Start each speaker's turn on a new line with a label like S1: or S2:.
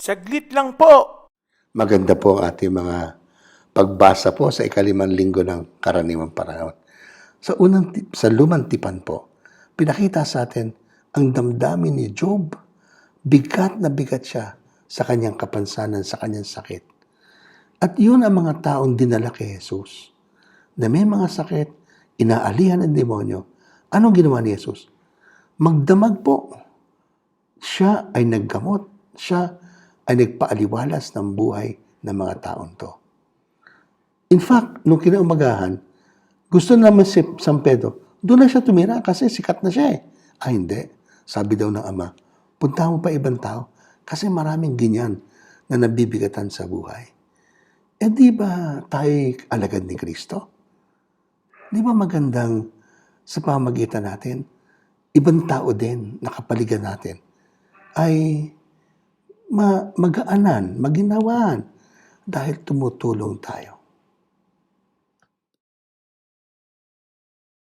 S1: Saglit lang po.
S2: Maganda po ang ating mga pagbasa po sa ikalimang linggo ng karaniwang panahon. Sa unang sa lumang tipan po, pinakita sa atin ang damdamin ni Job. Bigat na bigat siya sa kanyang kapansanan, sa kanyang sakit. At yun ang mga taong dinala kay Jesus. Na may mga sakit, inaalihan ng demonyo. Anong ginawa ni Jesus? Magdamag po. Siya ay naggamot. Siya ay nagpaaliwalas ng buhay ng mga taong to. In fact, nung kinaumagahan, gusto naman si San Pedro, doon na siya tumira kasi sikat na siya eh. Ah, hindi. Sabi daw ng ama, punta mo pa ibang tao kasi maraming ganyan na nabibigatan sa buhay. Eh di ba tayo alagad ni Kristo? Di ba magandang sa pamagitan natin, ibang tao din nakapaligan natin ay ma magaanan, maginawaan dahil tumutulong tayo.